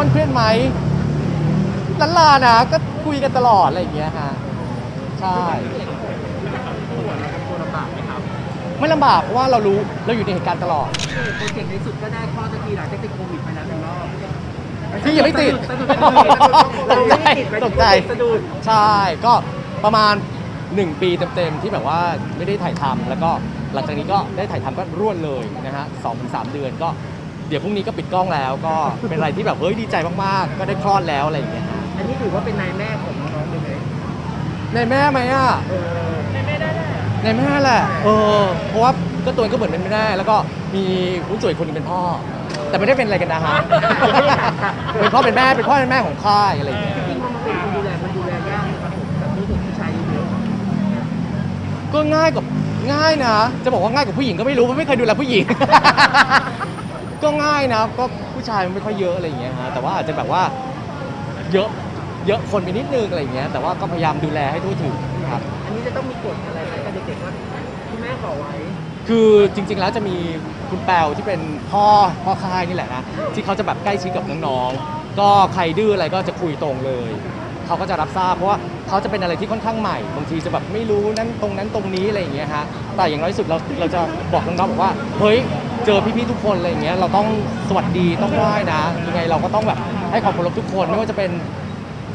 อ้นเครียดไหมลันลานะก็คุยกันตลอดอะไรอย่างเงี้ยฮะใช่ตัวลำบากไหมครับไม่ลำบากเพราะว่าเรารู้เราอยู่ในเหตุการณ์ตลอดโปรเจกต์ในสุดก็ได้ข้อสักทีหลังจากติดโควิดไปแล้วหนึ่งรอบที่ยังไม่ติดสะดุดสะดุดสะดุดเราไม่ได้ติดตกใจสะดุดใช่ก็ประมาณ 1 ปีเต็มๆ ที่แบบว่าไม่ได้ถ่ายทำแล้วก็หลังจากนี้ก็ได้ถ่ายทำก็รวดเลยนะฮะสองถึงสามเดือนก็ เดี๋ยวพรุ่งนี้ก็ปิดกล้องแล้ว ก็เป็นอะไรที่แบบเฮ้ยดีใจมากๆ ก็ได้คลอดแล้วอะไรอย่างเงี้ยฮะอันนี้ถือว่าเป็นนายแม่ของน้องๆเลยไหมในแม่ไหมอะ เออ ในแม่แหละ เออ เพราะว่าก็ตัวเองก็เหมือนเป็นแม่ แล้วก็มีผู้สวยคนหนึงเป็นพ่อ แต่ไม่ได้เป็นอะไรกันนะฮะ เป็นพ่อเป็นแม่ เป็นพ่อเป็นแม่ของค่ายอะไรอย่างเงี้ย จริงๆพอมันเป็นคนดูแลมันดูแลยากนะครับผมแบบรู้สึกผู้ชายเยอะก็ง่ายกว่าง่ายนะ จะบอกว่าง่ายกว่าผู้หญิงก็ไม่รู้เพราะไม่เคยดูแลผู้หญิง ก็ง่ายนะก็ผู้ชายมันไม่ค่อยเยอะอะไรอย่างเงี้ยฮะแต่ว่าอาจจะแบบว่าเยอะเยอะคนไปนิดนึงอะไรอย่างเงี้ยแต่ว่าก็พยายามดูแลให้ทั่วถึงครับ อันนี้จะต้องมีกฎอะไรไหมกับเด็กๆว่าที่แม่ขอไว้ คือจริง ๆ แล้วจะมีคุณแปวที่เป็นพ่อพ่อค่ายนี่แหละนะที่เขาจะแบบใกล้ชิดกับน้องๆก็ใครดื้ออะไรก็จะคุยตรงเลยเขาก็จะรับทราบเพราะว่าเขาจะเป็นอะไรที่ค่อนข้างใหม่บางทีจะแบบไม่รู้นั้นตรงนั้นตรงนี้อะไรอย่างเงี้ยฮะแต่อย่างน้อยที่สุดเราเราจะบอกน้องๆบอกว่าเฮ้ย เจอพี่ๆทุกคนอะไรอย่างเงี้ยเราต้องสวัสดีต้องไหว้นะยังไงเราก็ต้องแบบให้ความเคารพทุกคน ไม่ว่าจะเป็น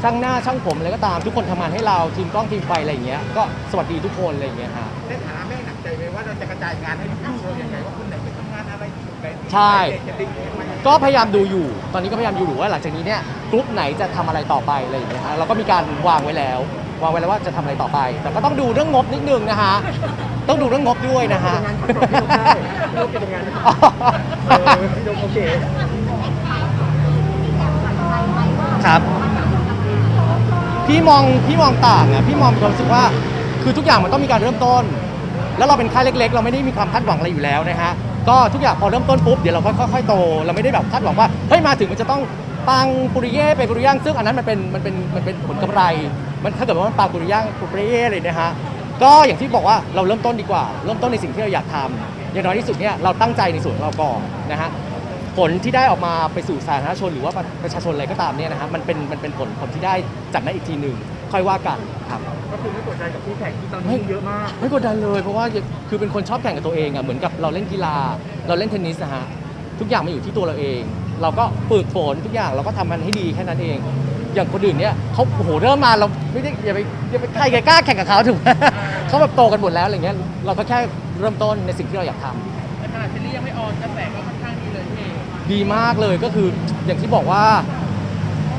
ช่างหน้าช่างผมอะไรก็ตามทุกคนทำงานให้เราทีมกล้องทีมไฟอะไรอย่างเงี้ยก็สวัสดีทุกคนอะไรอย่างเงี้ยฮะ ในฐานะแม่หนักใจไหมว่าเราจะกระจายงานให้ลูกเราอย่างไรว่าคนไหนไปทำงานอะไรอยู่ไหนใช่ จะดึงเด็กมาก็พยายามดูอยู่ ตอนนี้ก็พยายามดูอยู่ว่าหลังจากนี้เนี่ยกรุ๊ปไหนจะทำอะไรต่อไปอะไรอย่างเงี้ยฮะเราก็มีการวางไว้แล้ว วางไว้แล้วว่าจะทำอะไรต่อไป แต่ก็ต้องดูเรื่องงบนิดนึงนะฮะ ต้องดูเรื่องงบด้วยนะฮะเป็นงานที่พี่นกได้พี่นกเป็นงานที่เออพี่นกโอเคครับ พี่มองพี่มองต่างอะพี่มองมีความรู้สึกว่าคือทุกอย่างมันต้องมีการเริ่มต้น แล้วเราเป็นค่ายเล็ก ๆ เราไม่ได้มีความคาดหวังอะไรอยู่แล้วนะฮะก็ทุกอย่างพอเริ่มต้นปุ๊บเดี๋ยวเราค่อยๆโต เราไม่ได้แบบคาดหวังว่าเฮ้ยมาถึงมันจะต้องปังปุริเย่ไปปุริย่างซึ่งอันนั้นมันเป็นมันเป็นมันเป็นผลกำไร มันถ้าเกิดว่ามันปังปุริย่างปุริเย่เลยนะฮะ ก็อย่างที่บอกว่าเราเริ่มต้นดีกว่า เริ่มต้นในสิ่งที่เราอยากทำอย่างน้อยที่สุดเนี่ยเราตั้งใจในส่วนของเราก่อนนะฮะผลที่ได้ออกมาไปสู่สาธารณชนหรือว่าประชาชนอะไรก็ตามเนี่ยนะฮะมันเป็นมันเป็นผลผลที่ได้จากนั้นอีกทีหนึ่งค่อยว่ากันครับก็คือไม่กดดันกับคู่แข่งที่ตอนไม่นี้เยอะมาก ไม่กดดันเลย เพราะว่าคือเป็นคนชอบแข่งกับตัวเองอะเหมือนกับเราเล่นกีฬา เราเล่นเทนนิสนะฮะทุกอย่างมาอยู่ที่ตัวเราเอง เราก็ฝึกฝนทุกอย่างเราก็ทำมันให้ดีแค่นั้นเอง อย่างคนอื่นเนี่ยเขาโอ้โหเริ่มมาเราไม่ได้อย่าไปอย่าไปใครใครกล้าแข่งกับเขาถูกไหม เขาแบบโตกันหมดแล้วอะไรเงี้ยเราก็แค่เริ่มต้นในสิ่งที่เราอยากทำในขณะที่ยังไม่ออนกระแสก็ค่อนข้างดีเลยพี่ดีมากเลยก็คืออย่างที่บอกว่า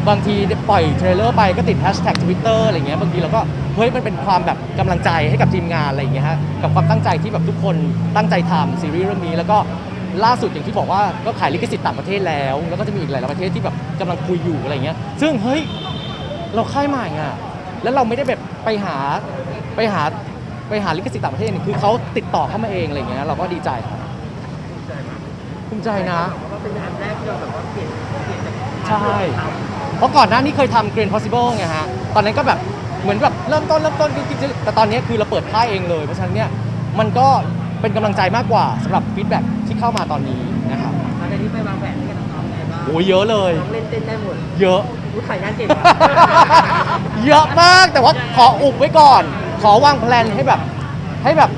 บางทีปล่อยเทรลเลอร์ไปก็ติดแฮชแท็กทวิตเตอร์อะไรเงี้ยบางทีเราก็เฮ้ยมันเป็นความแบบกำลังใจให้กับทีมงานอะไรอย่างเงี้ยฮะกับความตั้งใจที่แบบทุกคนตั้งใจทำซีรีส์เรื่องนี้แล้วก็ล่าสุดอย่างที่บอกว่าก็ขายลิขสิทธิ์ต่างประเทศแล้ว แล้วก็จะมีอีกหลายประเทศที่แบบกำลังคุยอยู่อะไรเงี้ยซึ่งเฮ้ย เราค่ายใหม่อะแล้วเราไม่ได้แบบไปหาไปหา ไปหาลิขสิทธิ์ต่างประเทศนี่คือเขาติดต่อเข้ามาเองอะไรเงี้ยเราก็ดีใจครับภูมิใจนะเพราะว่าเป็นงานแรกที่เราแบบว่าเปลี่ยนเปลี่ยนจากใช่ เพราะก่อนหน้านี้เคยทำ Grand Possible ไงฮะ ตอนนั้นก็แบบเหมือนแบบเริ่มต้นเริ่มต้นกิ๊กๆแต่ตอนนี้คือเราเปิดค่ายเองเลย เพราะฉะนั้นเนี่ยมันก็เป็นกำลังใจมากกว่าสำหรับฟีดแบ็กที่เข้ามาตอนนี้นะครับตอนนี้ไปวางแผนให้กับน้องๆไงบ้างโอ้ยเยอะเลย น้องเล่นเต้นได้หมด เยอะรู้ถ่ายงานเก่ง เยอะมากแต่ว่าขออุบไว้ก่อน ขอวางแผนให้แบบให้แบบ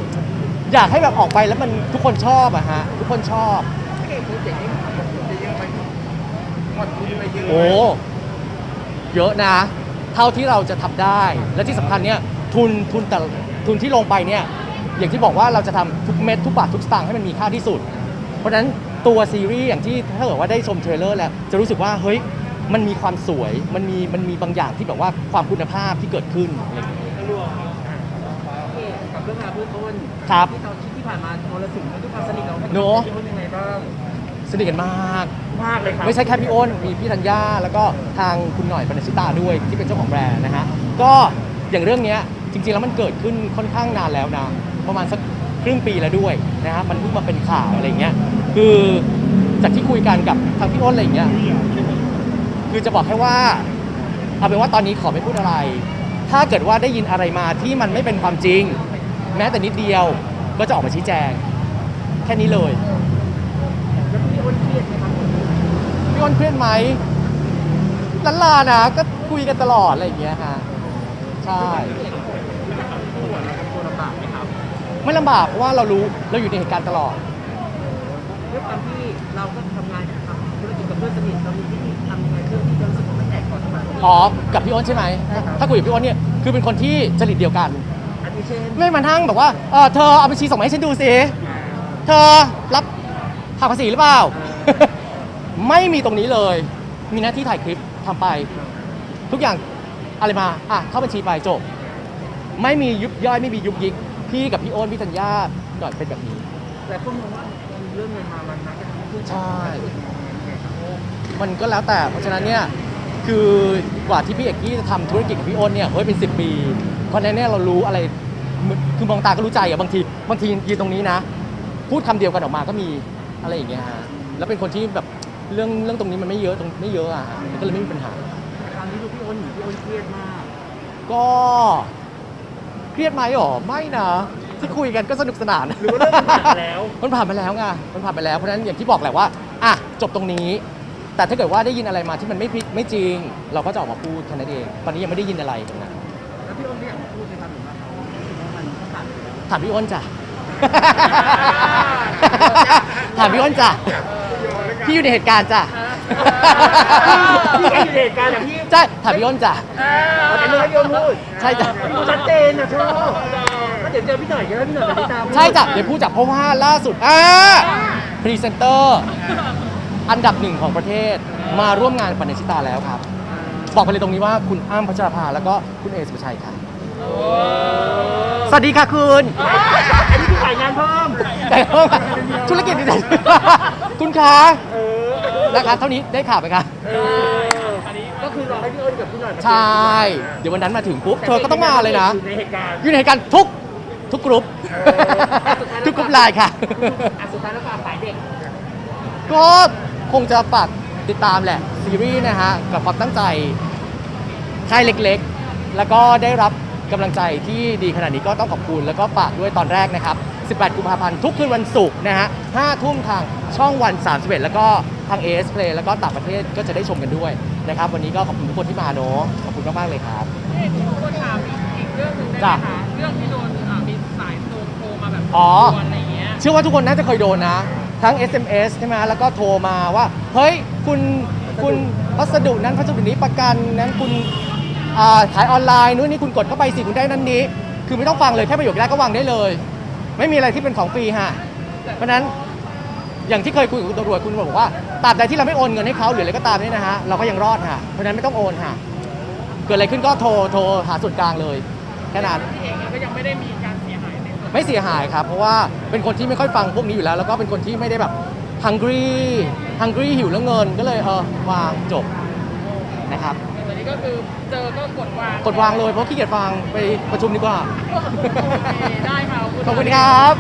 อยากให้แบบออกไปแล้วมันทุกคนชอบอะฮะทุกคนชอบเก่งโปรเจกต์นี้หมดทุนไปเยอะไหมหมดทุนไปเยอะไหมโอ้เยอะนะ เท่าที่เราจะทำได้ และที่สำคัญเนี่ยทุนทุนแต่ทุนที่ลงไปเนี่ยอย่างที่บอกว่าเราจะทำทุกเม็ดทุกบาททุกสตางค์ให้มันมีค่าที่สุด เพราะฉะนั้นตัวซีรีส์อย่างที่ถ้าเกิดว่าได้ชมเทรลเลอร์แล้วจะรู้สึกว่าเฮ้ยมันมีความสวยมันมีมันมีบางอย่างที่แบบว่าความคุณภาพที่เกิดขึ้นอะไรอย่างเงี้ยโอเคกับเรื่องราวเบื้องต้นครับที่เราคิดที่ผ่านมาโมรสุมและทุกความสนิทเราเนอะคิดว่ายังไงบ้างสนิทกันมาก มากเลยครับไม่ใช่แค่พี่อ้นมีพี่ธัญญาแล้วก็ทางคุณหน่อยปนัญชิตาด้วยที่เป็นเจ้าของแบรนด์นะฮะก็อย่างเรื่องเนี้ยจริงๆแล้วมันเกิดขึ้นค่อนข้างนานแล้วนะประมาณสักครึ่งปีแล้วด้วยนะฮะมันเพิ่งมาเป็นข่าวอะไรเงี้ยคือจากที่คุยกันกับทางพี่อ้นอะไรอย่างเงี้ยคือจะบอกแค่ว่าเอาเป็นว่าตอนนี้ขอไม่พูดอะไร ถ้าเกิดว่าได้ยินอะไรมาที่มันไม่เป็นความจริง แม้แต่นิดเดียวก็จะออกมาชี้แจง แค่นี้เลยแล้วพี่อ้นเครียดไหมครับพี่อ้นเครียดไหมลันลานะก็คุยกันตลอดอะไรอย่างเงี้ยฮะใช่ตัวลำบากไหมครับไม่ลำบากเพราะว่าเรารู้เราอยู่ในเหตุการณ์ตลอดด้วยความที่เราก็ทำงานทำธุรกิจกับเพื่อนสนิทเรามีวิธีทำยังไงเพื่อที่จะรู้สึกว่าไม่แตกต่างกันอ๋อกับพี่อ้นใช่ไหมถ้าคุยกับพี่อ้นเนี่ยคือเป็นคนที่จริตเดียวกันอันนี้ เช่นไม่มาทั้งแบบว่าเออเธอเอาบัญชีส่งมาให้ฉันดูสิเธอรับหักภาษีหรือเปล่า ไม่มีตรงนี้เลย มีหน้าที่ถ่ายคลิปทำไป ทุกอย่างอะไรมาอะเข้าบัญชีไปจบ ไม่มียุบย่อยไม่มียุบยิกพี่กับพี่โอนพี่ธัญญาหน่อยเป็นแบบนี้ แต่พวกมองว่าเรื่องเงินมามันมักจะทำให้เพื่อนใช่มันก็แล้วแต่ เพราะฉะนั้นเนี่ยคือกว่าที่พี่เอกกี้จะทำธุรกิจกับพี่อ้นเนี่ยเฮ้ยเป็น 10 ปีเพราะฉะนั้นเนี่ยเรารู้อะไร คือมองตาก็รู้ใจอะบางทีบางทียืนตรงนี้นะ พูดคำเดียวกันออกมาก็มีอะไรอย่างเงี้ยฮะแล้วเป็นคนที่แบบเรื่องเรื่องตรงนี้มันไม่เยอะตรงไม่เยอะอะฮะมันก็เลยไม่มีปัญหาคราวนี้ดูพี่อ้นหนีพี่อ้นเครียดมาก ก็เครียดไหมหรอไม่นะที่คุยกันก็สนุกสนานหรือว่าเรื่องมันผ่านไปแล้วมันผ่านไปแล้วไงมันผ่านไปแล้วเพราะฉะนั้นอย่างที่บอกแหละว่าอะจบตรงนี้ แต่ถ้าเกิดว่าได้ยินอะไรมาที่มันไม่ผิดไม่จริง เราก็จะออกมาพูดแค่นั้นเอง ตอนนี้ยังไม่ได้ยินอะไรตรงนั้นแล้วพี่อ้นไม่อยากมาพูดเลยครับหรือว่า ถามพี่อ้นจ้ะ ถามพี่อ้นจ้ะ พี่อยู่ในเหตุการณ์จ้ะพี่แกอยู่ในเหตุการณ์อย่างพี่ใช่ถามพี่อ้นจ้ะเอาแต่เรื่องให้พี่อ้นพูดใช่จ้ะพี่พูดชัดเจนนะชอบแล้วเดี๋ยวเจอพี่หน่อยเยอะพี่หน่อยกับพี่ตามใช่จ้ะเดี๋ยวพูดจากเพราะว่าล่าสุดอ่าพรีเซนเตอร์อันดับหนึ่งของประเทศมาร่วมงานปันเนชิตาแล้วครับ บอกไปเลยตรงนี้ว่าคุณอ้ำพัชราภาแล้วก็คุณเอสุภาชัยค่ะ สวัสดีค่ะคุณอันนี้คือขายงานเพิ่มแต่ว่าธุรกิจนี่ คุณคะเออนะคะเท่านี้ได้ข่าวไหมคะเออก็คือรอให้พี่อ้นกับพี่หน่อยมาใช่ เดี๋ยววันนั้นมาถึงปุ๊บเธอก็ต้องมาเลยนะอยู่ในเหตุการณ์ อยู่ในเหตุการณ์ทุกทุกกลุ่มเออ ทุกกลุ่มไลน์ค่ะ อะสุดท้ายแล้วฝากขายเด็ก ก็คงจะฝากติดตามแหละ ซีรีส์นะฮะ กับความตั้งใจค่ายเล็กๆ แล้วก็ได้รับ กำลังใจที่ดีขนาดนี้ก็ต้องขอบคุณแล้วก็ฝากด้วยตอนแรกนะครับ 18 กุมภาพันธ์ทุกคืนวันศุกร์นะฮะ 5 ทุ่มทางช่องวัน 31 แล้วก็ทาง AS Play แล้วก็ต่างประเทศก็จะได้ชมกันด้วยนะครับ วันนี้ก็ขอบคุณทุกคนที่มาเนอะขอบคุณมากๆเลยครับคนถามอีกอีกเรื่องหนึ่งได้ไหมจ้ะคะเรื่องที่โดนอ่ามีสายโทรโทรมาแบบอ๋อ ชวนอะไรอย่างเงี้ยเชื่อว่าทุกคนน่าจะเคยโดนนะ ทั้ง SMS ใช่ไหมแล้วก็โทรมาว่า เฮ้ย คุณคุณพัสดุนั้นพัสดุนี้ประกันนั้นคุณ อ่าขายออนไลน์นู้นนี่คุณกดเข้าไปสิคุณได้นั้นนี้ คือไม่ต้องฟังเลยแค่ประโยคแรกก็วางได้เลย ไม่มีอะไรที่เป็นของฟรีฮะเพราะฉะนั้นอย่างที่เคยคุยกับคุณตำรวจคุณบอกว่าตราบใดที่เราไม่โอนเงินให้เขาหรืออะไรก็ตามเนี่ยนะฮะเราก็ยังรอดฮะเพราะฉะนั้นไม่ต้องโอนฮะเกิดอะไรขึ้นก็โทรโทรหาส่วนกลางเลยแค่นั้นพี่เองก็ยังไม่ได้มีการเสียหายในส่วนไม่เสียหายครับ เพราะว่าเป็นคนที่ไม่ค่อยฟังพวกนี้อยู่แล้ว แล้วก็เป็นคนที่ไม่ได้แบบ hungry hungry หิวแล้วเงินก็เลยเออวางจบนะครับแต่ตอน นี้ก็คือเจอก็กดวางกดวางเลยเพราะขี้เกียจฟังไปประชุมดีกว่า โอเคได้ค่ะ ขอบคุณครับ